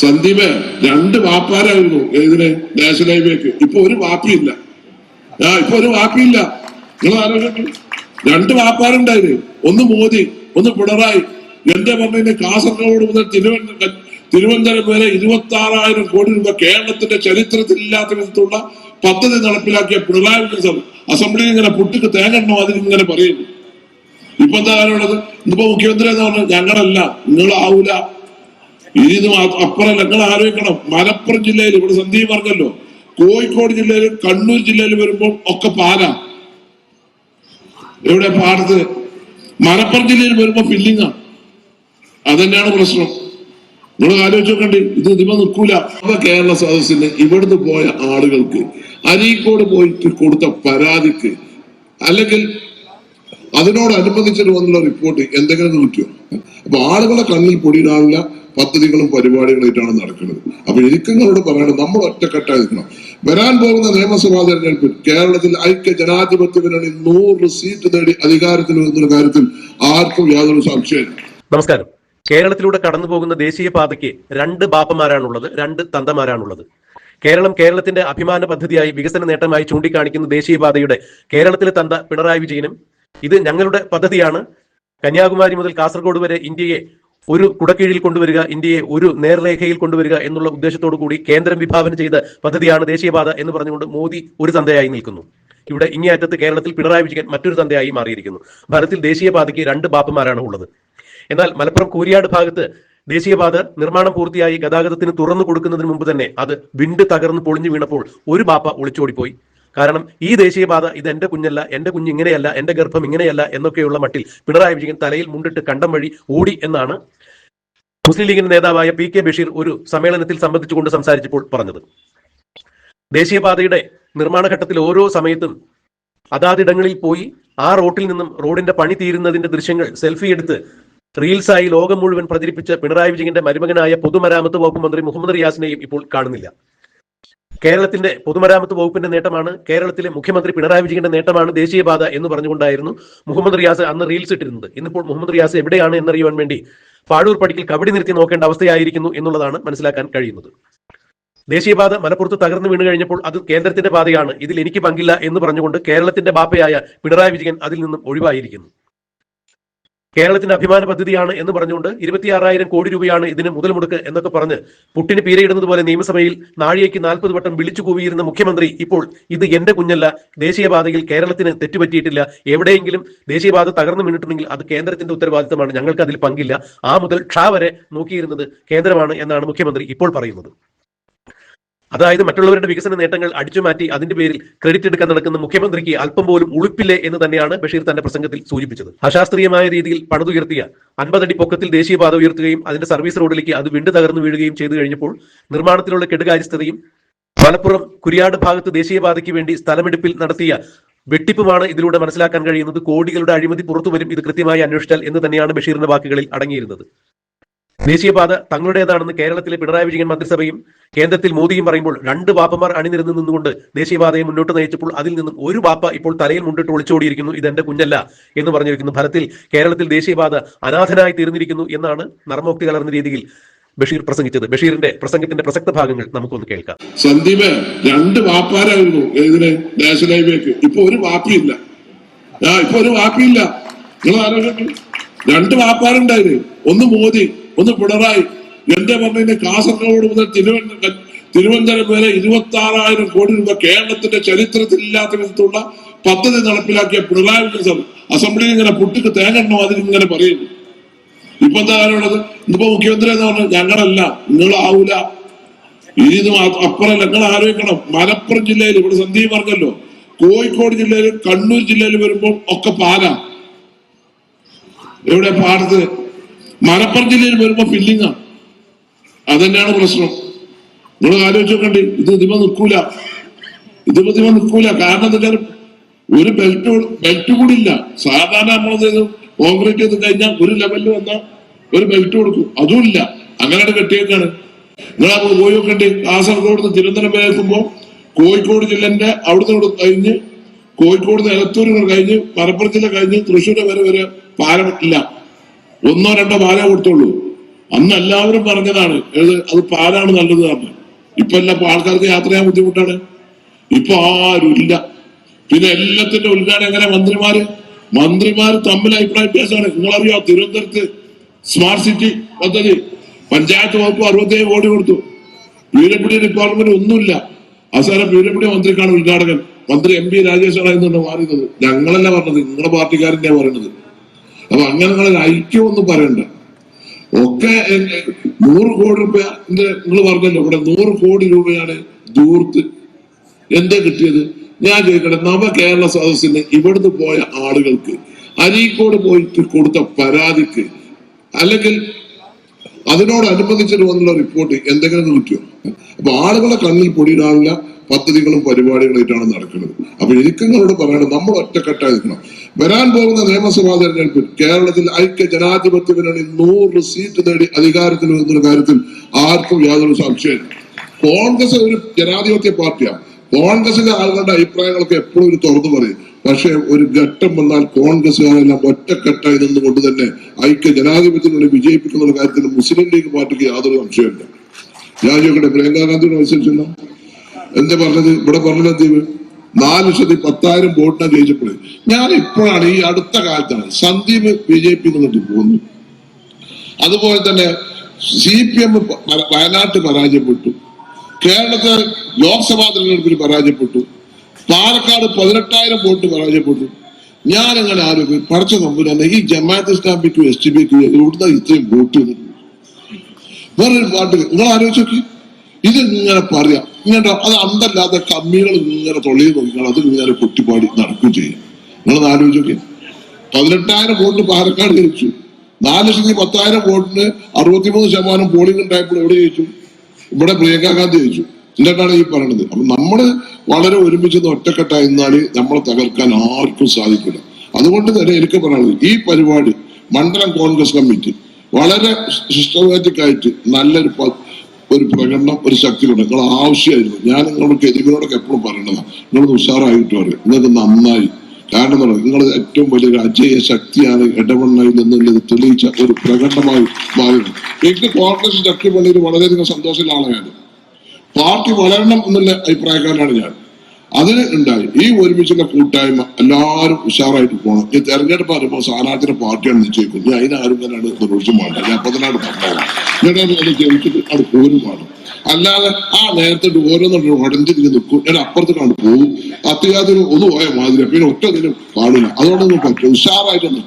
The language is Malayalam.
സന്ദീപ് രണ്ട് വാപ്പാരായിരുന്നു ഇതിന് നാഷണൽ ഹൈവേക്ക് ഇപ്പൊ ഒരു വാപ്പിയില്ല. ആ ഇപ്പൊ ഒരു വാപ്പിയില്ല. നിങ്ങൾ ആലോചിക്കും രണ്ട് വാപ്പാരുണ്ടായിരുന്നു ഒന്ന് മോദി ഒന്ന് പിണറായി. എന്റെ പറഞ്ഞതിന് കാസർഗോഡ് മുതൽ തിരുവനന്തപുരം തിരുവനന്തപുരം വരെ ഇരുപത്തി ആറായിരം കോടി രൂപ കേരളത്തിന്റെ ചരിത്രത്തിൽ ഇല്ലാത്ത വിധത്തിലുള്ള പദ്ധതി നടപ്പിലാക്കിയ പിണറായി വിജയൻ അസംബ്ലിയിൽ ഇങ്ങനെ പുട്ടിക്ക് തേങ്ങണ്ണോ അതിലിങ്ങനെ പറയുന്നു. ഇപ്പൊ എന്താ കാര്യമുള്ളത് ഇന്നിപ്പോ മുഖ്യമന്ത്രി എന്ന് പറഞ്ഞു ഞങ്ങളല്ല നിങ്ങളാവൂല. ഇനി ഇത് മാ- അപ്പുറം നിങ്ങൾ ആലോചിക്കണം. മലപ്പുറം ജില്ലയിൽ ഇവിടെ സന്ദീപ് പറഞ്ഞല്ലോ കോഴിക്കോട് ജില്ലയിലും കണ്ണൂർ ജില്ലയിൽ വരുമ്പോൾ ഒക്കെ പാലാ. എവിടെ പാടത്ത്? മലപ്പുറം ജില്ലയിൽ വരുമ്പോ ഫില്ലിങ്ങാ അതന്നെയാണ് പ്രശ്നം. നിങ്ങൾ ആലോചിച്ച് നോക്കണ്ടേ ഇത് ഇതിമ നിൽക്കൂല. കേരള സദസ്സിന് ഇവിടുന്ന് പോയ ആളുകൾക്ക് അരീക്കോട് പോയിട്ട് കൊടുത്ത പരാതിക്ക് അല്ലെങ്കിൽ അതിനോടനുബന്ധിച്ചിട്ട് വന്നുള്ള റിപ്പോർട്ട് എന്തെങ്കിലും കിട്ടിയോ? അപ്പൊ ആളുകളെ കണ്ണിൽ പൊടിയിടാനുള്ള പദ്ധതികളും പരിപാടികളായിട്ടാണ് നടക്കുന്നത്. അപ്പൊ എനിക്കങ്ങളോട് പറയണം നമ്മൾ ഒറ്റക്കെട്ടായി നിൽക്കണം. വരാൻ പോകുന്ന നിയമസഭാ തെരഞ്ഞെടുപ്പിൽ കേരളത്തിൽ ഐക്യ ജനാധിപത്യ മുന്നണി നൂറ് സീറ്റ് നേടി അധികാരത്തിൽ വരുന്ന കാര്യത്തിൽ ആർക്കും യാതൊരു സംശയമില്ല നമസ്കാരം. കേരളത്തിലൂടെ കടന്നു പോകുന്ന ദേശീയ പാതയ്ക്ക് രണ്ട് ബാപ്പമാരാണുള്ളത് രണ്ട് തന്തമാരാണുള്ളത്. കേരളം കേരളത്തിന്റെ അഭിമാന പദ്ധതിയായി വികസന നേട്ടമായി ചൂണ്ടിക്കാണിക്കുന്ന ദേശീയപാതയുടെ കേരളത്തിലെ തന്ത പിണറായി വിജയനും ഇത് ഞങ്ങളുടെ പദ്ധതിയാണ്. കന്യാകുമാരി മുതൽ കാസർഗോഡ് വരെ ഇന്ത്യയെ ഒരു കുടക്കീഴിൽ കൊണ്ടുവരിക ഇന്ത്യയെ ഒരു നേർരേഖയിൽ കൊണ്ടുവരിക എന്നുള്ള ഉദ്ദേശത്തോടു കൂടി കേന്ദ്രം വിഭാവനം ചെയ്ത പദ്ധതിയാണ് ദേശീയപാത എന്ന് പറഞ്ഞുകൊണ്ട് മോദി ഒരു തന്തയായി നിൽക്കുന്നു. ഇവിടെ ഇങ്ങേയറ്റത്ത് കേരളത്തിൽ പിണറായി വിജയൻ മറ്റൊരു തന്തയായി മാറിയിരിക്കുന്നു. ഭാരതത്തിൽ ദേശീയപാതയ്ക്ക് രണ്ട് ബാപ്പമാരാണ് ഉള്ളത്. എന്നാൽ മലപ്പുറം കൂരിയാട് ഭാഗത്ത് ദേശീയപാത നിർമ്മാണം പൂർത്തിയായി ഗതാഗതത്തിന് തുറന്നു കൊടുക്കുന്നതിന് മുമ്പ് തന്നെ അത് വിണ്ട് തകർന്ന് പൊളിഞ്ഞു വീണപ്പോൾ ഒരു ബാപ്പ ഒളിച്ചോടിപ്പോയി. കാരണം ഈ ദേശീയപാത ഇത് എന്റെ കുഞ്ഞല്ല എന്റെ കുഞ്ഞ് ഇങ്ങനെയല്ല എന്റെ ഗർഭം ഇങ്ങനെയല്ല എന്നൊക്കെയുള്ള മട്ടിൽ പിണറായി വിജയൻ തലയിൽ മുണ്ടിട്ട് കണ്ടം വഴി ഓടി എന്നാണ് മുസ്ലിം ലീഗിന്റെ നേതാവായ പി കെ ബഷീർ ഒരു സമ്മേളനത്തിൽ സംബന്ധിച്ചുകൊണ്ട് സംസാരിച്ചപ്പോൾ പറഞ്ഞത്. ദേശീയപാതയുടെ നിർമ്മാണ ഘട്ടത്തിൽ ഓരോ സമയത്തും അതാതിടങ്ങളിൽ പോയി ആ റോട്ടിൽ നിന്നും റോഡിന്റെ പണി തീരുന്നതിന്റെ ദൃശ്യങ്ങൾ സെൽഫി എടുത്ത് റീൽസായി ലോകം മുഴുവൻ പ്രചരിപ്പിച്ച പിണറായി വിജയന്റെ മരുമകനായ പൊതുമരാമത്ത് വകുപ്പ് മന്ത്രി മുഹമ്മദ് റിയാസിനെയും ഇപ്പോൾ കാണുന്നില്ല. കേരളത്തിന്റെ പൊതുമരാമത്ത് വകുപ്പിന്റെ നേട്ടമാണ് കേരളത്തിലെ മുഖ്യമന്ത്രി പിണറായി വിജയന്റെ നേട്ടമാണ് ദേശീയപാത എന്ന് പറഞ്ഞുകൊണ്ടായിരുന്നു മുഹമ്മദ് റിയാസ് അന്ന് റീൽസ് ഇട്ടിരുന്നത്. ഇന്നിപ്പോൾ മുഹമ്മദ് റിയാസ് എവിടെയാണ് എന്നറിയുവാൻ വേണ്ടി പാഴൂർ പടിക്കൽ കബഡി നിർത്തി നോക്കേണ്ട അവസ്ഥയായിരിക്കുന്നു എന്നുള്ളതാണ് മനസ്സിലാക്കാൻ കഴിയുന്നത്. ദേശീയപാത മലപ്പുറത്ത് തകർന്നു വീണ് കഴിഞ്ഞപ്പോൾ അത് കേന്ദ്രത്തിന്റെ പാതയാണ്. ഇതിൽ എനിക്ക് പങ്കില്ല എന്ന് പറഞ്ഞുകൊണ്ട് കേരളത്തിന്റെ ബാപ്പയായ പിണറായി വിജയൻ അതിൽ നിന്നും ഒഴിവായിരിക്കുന്നു. കേരളത്തിന്റെ അഭിമാന പദ്ധതിയാണ് എന്ന് പറഞ്ഞുകൊണ്ട് ഇരുപത്തിയാറായിരം കോടി രൂപയാണ് ഇതിന് മുതൽ മുടക്ക് എന്നൊക്കെ പറഞ്ഞ് പുട്ടിന് പീരയിടുന്നത് പോലെ നിയമസഭയിൽ നാഴികയ്ക്ക് നാൽപ്പത് വട്ടം വിളിച്ചു കൂവിയിരുന്ന മുഖ്യമന്ത്രി ഇപ്പോൾ ഇത് എന്റെ കുഞ്ഞല്ല ദേശീയപാതയിൽ കേരളത്തിന് തെറ്റുപറ്റിയിട്ടില്ല. എവിടെയെങ്കിലും ദേശീയപാത തകർന്നു വീണിട്ടുണ്ടെങ്കിൽ അത് കേന്ദ്രത്തിന്റെ ഉത്തരവാദിത്തമാണ്. ഞങ്ങൾക്ക് അതിൽ പങ്കില്ല. ആ മുതൽ ക്ഷ വരെ നോക്കിയിരുന്നത് കേന്ദ്രമാണ് എന്നാണ് മുഖ്യമന്ത്രി ഇപ്പോൾ പറയുന്നത്. അതായത് മറ്റുള്ളവരുടെ വികസന നേട്ടങ്ങൾ അടിച്ചുമാറ്റി അതിന്റെ പേരിൽ ക്രെഡിറ്റ് എടുക്കാൻ നടക്കുന്ന മുഖ്യമന്ത്രിക്ക് അല്പം പോലും ഉളുപ്പില്ലേ എന്ന് തന്നെയാണ് ബഷീർ തന്റെ പ്രസംഗത്തിൽ സൂചിപ്പിച്ചത്. അശാസ്ത്രീയമായ രീതിയിൽ പണിതുയർത്തിയ അൻപതടി പൊക്കത്തിൽ ദേശീയപാത ഉയർത്തുകയും അതിന്റെ സർവീസ് റോഡിലേക്ക് അത് വിണ്ടു തകർന്നു വീഴുകയും ചെയ്തു കഴിഞ്ഞപ്പോൾ നിർമ്മാണത്തിലുള്ള കെടുകാര്യസ്ഥതയും മലപ്പുറം കുരിയാട് ഭാഗത്ത് ദേശീയപാതയ്ക്ക് വേണ്ടി സ്ഥലമെടുപ്പിൽ നടത്തിയ വെട്ടിപ്പുമാണ് ഇതിലൂടെ മനസ്സിലാക്കാൻ കഴിയുന്നത്. കോടികളുടെ അഴിമതി പുറത്തുവരും ഇത് കൃത്യമായി അന്വേഷിച്ചാൽ എന്ന് തന്നെയാണ് ബഷീറിന്റെ വാക്കുകളിൽ അടങ്ങിയിരുന്നത്. ദേശീയപാത തങ്ങളുടേതാണെന്ന് കേരളത്തിലെ പിണറായി വിജയൻ മന്ത്രിസഭയും കേന്ദ്രത്തിൽ മോദിയും പറയുമ്പോൾ രണ്ട് വാപ്പമാർ അണിനിരന്ന് നിന്നുകൊണ്ട് ദേശീയപാതയെ മുന്നോട്ട് നയിച്ചപ്പോൾ അതിൽ നിന്നും ഒരു വാപ്പ ഇപ്പോൾ തലയിൽ മുണ്ടിട്ട് ഒളിച്ചോടിയിരിക്കുന്നു. ഇതെന്റെ കുഞ്ഞല്ല എന്ന് പറഞ്ഞിരിക്കുന്നു. ഫലത്തിൽ കേരളത്തിൽ ദേശീയപാത അനാഥനായി തീർന്നിരിക്കുന്നു എന്നാണ് നർമ്മോക്തി കലർന്ന രീതിയിൽ ബഷീർ പ്രസംഗിച്ചത്. ബഷീറിന്റെ പ്രസംഗത്തിന്റെ പ്രസക്ത ഭാഗങ്ങൾ നമുക്കൊന്ന് കേൾക്കാം. സന്ദീപ് രണ്ട് വാപ്പാരായിരുന്നു ഇപ്പൊ ഒരു വാപ്പിയില്ല. ആ ഇപ്പൊ ഒരു വാപ്പിയില്ല. രണ്ട്? വാപ്പാരുണ്ടായിരുന്നു ഒന്ന് മോദി ഒന്ന് പിണറായി. എന്റെ പറഞ്ഞതിന് കാസർഗോഡ് മുതൽ തിരുവനന്തപുരം തിരുവനന്തപുരം വരെ ഇരുപത്തി ആറായിരം കോടി രൂപ കേരളത്തിന്റെ ചരിത്രത്തിൽ ഇല്ലാത്ത വിധത്തിലുള്ള പദ്ധതി നടപ്പിലാക്കിയ പിണറായി വിജയൻ അസംബ്ലിയിൽ ഇങ്ങനെ പുട്ടിക്ക് തേങ്ങണ്ണോ അതിലിങ്ങനെ പറയുന്നു. ഇപ്പൊ എന്താ കാര്യമുള്ളത് ഇപ്പൊ മുഖ്യമന്ത്രി എന്ന് പറഞ്ഞു ഞങ്ങളല്ല നിങ്ങളാവൂല. ഇനി ഇത് മാ- അപ്പുറം ഞങ്ങൾ ആലോചിക്കണം. മലപ്പുറം ജില്ലയിൽ ഇവിടെ സന്ദീപ് പറഞ്ഞല്ലോ കോഴിക്കോട് ജില്ലയിലും കണ്ണൂർ ജില്ലയിൽ വരുമ്പോൾ ഒക്കെ പാലാ. എവിടെ പാടത്ത്? മലപ്പുറം ജില്ലയിൽ വരുമ്പോ ഫില്ലിങ്ങാണ് അതന്നെയാണ് പ്രശ്നം. നിങ്ങൾ ആലോചിച്ച് നോക്കണ്ടി ഇത് ഇതിമ നിൽക്കൂല ഇതിമ ഇതിമ നിൽക്കൂല കാരണം എന്താ ഒരു ബെൽറ്റ് ബെൽറ്റ് കൂടി ഇല്ല. സാധാരണ നമ്മളത് കോൺക്രീറ്റ് ചെയ്ത്? കഴിഞ്ഞാൽ ഒരു ലെവലിൽ വന്നാൽ ഒരു ബെൽറ്റ് കൊടുക്കും. അതും ഇല്ല. അങ്ങനെ കെട്ടിയേക്കാണ്. അപ്പോൾ പോയി നോക്കണ്ടി. കാസർഗോഡ് നിന്ന് തിരുവനന്തപുരം വരെ എത്തുമ്പോ കോഴിക്കോട് ജില്ലന്റെ അവിടുന്ന് കഴിഞ്ഞ് കോഴിക്കോട് നിന്ന് എലത്തൂർ ഇങ്ങോട്ട് കഴിഞ്ഞ് മലപ്പുറം ജില്ല കഴിഞ്ഞ് തൃശ്ശൂർ വരെ വരെ പാലം ഇല്ല. ഒന്നോ രണ്ടോ പാല കൊടുത്തോളൂ. അന്ന് എല്ലാവരും പറഞ്ഞതാണ് അത് പാലാണ് നല്ലത് അന്ന് ഇപ്പൊ എല്ലാം ആൾക്കാർക്ക് യാത്ര ചെയ്യാൻ ബുദ്ധിമുട്ടാണ്. ഇപ്പൊ ആരുമില്ല പിന്നെ എല്ലാത്തിന്റെ ഉദ്ഘാടനം എങ്ങനെ മന്ത്രിമാര്? മന്ത്രിമാര് തമ്മിൽ അഭിപ്രായ വ്യത്യാസമാണ്. നിങ്ങളറിയോ തിരുവനന്തപുരത്ത് സ്മാർട്ട് സിറ്റി പദ്ധതി പഞ്ചായത്ത് വകുപ്പ് അറുപത്തേഴ് കോടി കൊടുത്തു. പീരപ്പിടി ഡിപ്പാർട്ട്മെന്റ് ഒന്നുമില്ല. അവസാനം പീരപ്പിടി മന്ത്രിക്കാണ് ഉദ്ഘാടകൻ. മന്ത്രി എം പി രാജേഷാണ് ഇന്നുണ്ട് മാറിയത്. ഞങ്ങളല്ല പറഞ്ഞത് നിങ്ങളുടെ പാർട്ടിക്കാരന്റെ പറയുന്നത്. അപ്പൊ അങ്ങനെ നിങ്ങളൊരു ഐക്യമൊന്നും പറയണ്ട. ഒക്കെ നൂറ് കോടി രൂപ നിങ്ങൾ പറഞ്ഞല്ലോ. ഇവിടെ നൂറ് കോടി രൂപയാണ് ദൂർത്ത് എന്താ കിട്ടിയത്? ഞാൻ ചോദിക്കട്ടെ നവ കേരള സദസ്സിന് ഇവിടുന്ന് പോയ ആളുകൾക്ക് അരീക്കോട് പോയിട്ട് കൊടുത്ത പരാതിക്ക് അല്ലെങ്കിൽ അതിനോടനുബന്ധിച്ചിട്ട് വന്നുള്ള റിപ്പോർട്ട് എന്തെങ്കിലും കിട്ടിയോ? അപ്പൊ ആളുകളെ കണ്ണിൽ പൊടിയിടാനുള്ള പദ്ധതികളും പരിപാടികളായിട്ടാണ് നടക്കുന്നത്. അപ്പൊ എനിക്ക് പറയണം നമ്മൾ ഒറ്റക്കെട്ടായി നിൽക്കണം വരാൻ പോകുന്ന നിയമസഭാ തെരഞ്ഞെടുപ്പിൽ കേരളത്തിൽ ഐക്യ ജനാധിപത്യ മുന്നണി നൂറ് സീറ്റ് നേടി അധികാരത്തിൽ വരുന്ന കാര്യത്തിൽ ആർക്കും യാതൊരു സംശയം കോൺഗ്രസ് ഒരു ജനാധിപത്യ പാർട്ടിയാണ്. കോൺഗ്രസിലെ ആളുകളുടെ അഭിപ്രായങ്ങളൊക്കെ എപ്പോഴും ഒരു തുറന്നു പറയും. പക്ഷെ ഒരു ഘട്ടം വന്നാൽ കോൺഗ്രസ്സുകാരെല്ലാം ഒറ്റക്കെട്ടായി നിന്നുകൊണ്ട് തന്നെ ഐക്യ ജനാധിപത്യത്തിലൂടെ വിജയിപ്പിക്കുന്ന കാര്യത്തിൽ മുസ്ലിം ലീഗ് പാർട്ടിക്ക് യാതൊരു സംശയമില്ല ഞാൻ ചോദിക്കട്ടെ പ്രിയങ്കാ ഗാന്ധിയോട് മത്സരിച്ചല്ലോ എന്താ പറഞ്ഞത്? ഇവിടെ പറഞ്ഞത് നാല് ലക്ഷത്തി പത്തായിരം വോട്ടിനാണ് ജയിച്ചപ്പോൾ ഞാൻ ഇപ്പോഴാണ് ഈ അടുത്ത കാലത്താണ് സന്ദീപ് ബി ജെ പി പോകുന്നു അതുപോലെ തന്നെ സി പി എം വയനാട്ടിൽ പരാജയപ്പെട്ടു. കേരളത്തിൽ ലോക്സഭാ തെരഞ്ഞെടുപ്പിൽ പരാജയപ്പെട്ടു. പാലക്കാട് പതിനെട്ടായിരം വോട്ട് പരാജയപ്പെട്ടു. ഞാൻ അങ്ങനെ ആരോഗ്യം പഠിച്ച നമ്പൂരാണ് ഈ ജമാഅത്ത് ഇസ്ലാമിക്കും എസ് ടി പിക്കും എവിടുന്ന ഇത്രയും വോട്ട് വേറൊരു പാട്ട് നിങ്ങൾ ആലോചിച്ചു നോക്കി. ഇത് ഇങ്ങനെ പറയാം. ഇങ്ങനെ അത് അന്തല്ലാതെ കമ്മികൾ ഇങ്ങനെ തൊള്ളിയിൽ നോക്കിയാൽ അത് ഇങ്ങനെ പൊട്ടിപ്പാടി നടക്കുകയും ചെയ്യും. നിങ്ങളത് ആലോചിച്ച് നോക്കി പതിനെട്ടായിരം വോട്ട് പാലക്കാട് ജയിച്ചു. നാല് ലക്ഷത്തി പത്തായിരം വോട്ടിന് അറുപത്തിമൂന്ന് ശതമാനം പോളിംഗ് ഉണ്ടായപ്പോൾ എവിടെ ജയിച്ചു? ഇവിടെ പ്രിയങ്ക ഗാന്ധി ജയിച്ചു. എന്നിട്ടാണ് ഈ പറയണത്. അപ്പൊ നമ്മൾ വളരെ ഒരുമിച്ച് ഒറ്റക്കെട്ടായി നിന്നാൽ നമ്മളെ തകർക്കാൻ ആർക്കും സാധിക്കില്ല. അതുകൊണ്ട് തന്നെ എനിക്ക് പറയുന്നത് ഈ പരിപാടി മണ്ഡലം കോൺഗ്രസ് കമ്മിറ്റി വളരെ സിസ്റ്റമാറ്റിക് ആയിട്ട് നല്ലൊരു ഒരു പ്രകടനം ഒരു ശക്തി കൊണ്ട് നിങ്ങൾ ആവശ്യമായിരുന്നു. ഞാൻ നിങ്ങളോട് എതിരോടൊക്കെ എപ്പോഴും പറയണതാണ് നിങ്ങൾ ഉഷാറായിട്ട് പറയും. നിങ്ങൾക്ക് നന്നായി. കാരണം എന്താ? പറയുക നിങ്ങൾ ഏറ്റവും വലിയൊരു അജയ ശക്തിയാണ് ഇടവണ്ണയിൽ എന്നുള്ളത് തെളിയിച്ച ഒരു പ്രകടനമായി മാറുന്നു എനിക്ക് കോൺഗ്രസ് ശക്തി പള്ളിയിൽ വളരെയധികം സന്തോഷമുള്ള ആളാണ് പാർട്ടി വളരണം എന്നുള്ള അഭിപ്രായക്കാരനാണ് ഞാൻ. അതിന് ഉണ്ടായി. ഈ ഒരുമിച്ചുള്ള കൂട്ടായ്മ എല്ലാവരും ഉഷാറായിട്ട് പോകണം ഈ തെരഞ്ഞെടുപ്പ് പറയുമ്പോൾ സ്ഥാനാർത്ഥിയുടെ പാർട്ടിയാണ് നിശ്ചയിക്കുന്നത്. ഞാൻ അതിനാരും തന്നെയാണ് നിർവഹിച്ചും വേണ്ട. ഞാൻ അപ്പൊ തന്നെ പറഞ്ഞത് അത് ജയിച്ചിട്ട് അത് പോരുമാണ് അല്ലാതെ ആ നേരത്തെ ഓരോന്നും ഉടഞ്ചിരിച്ച് നിൽക്കും. ഞാൻ അപ്പുറത്തേക്കാണ് പോകും. അത്യാവശ്യം ഒന്ന് പോയ മാതിരി പിന്നെ ഒറ്റ ഇതിനും പാടില്ല അതുകൊണ്ടൊന്നും പറ്റും ഉഷാറായിട്ടൊന്നും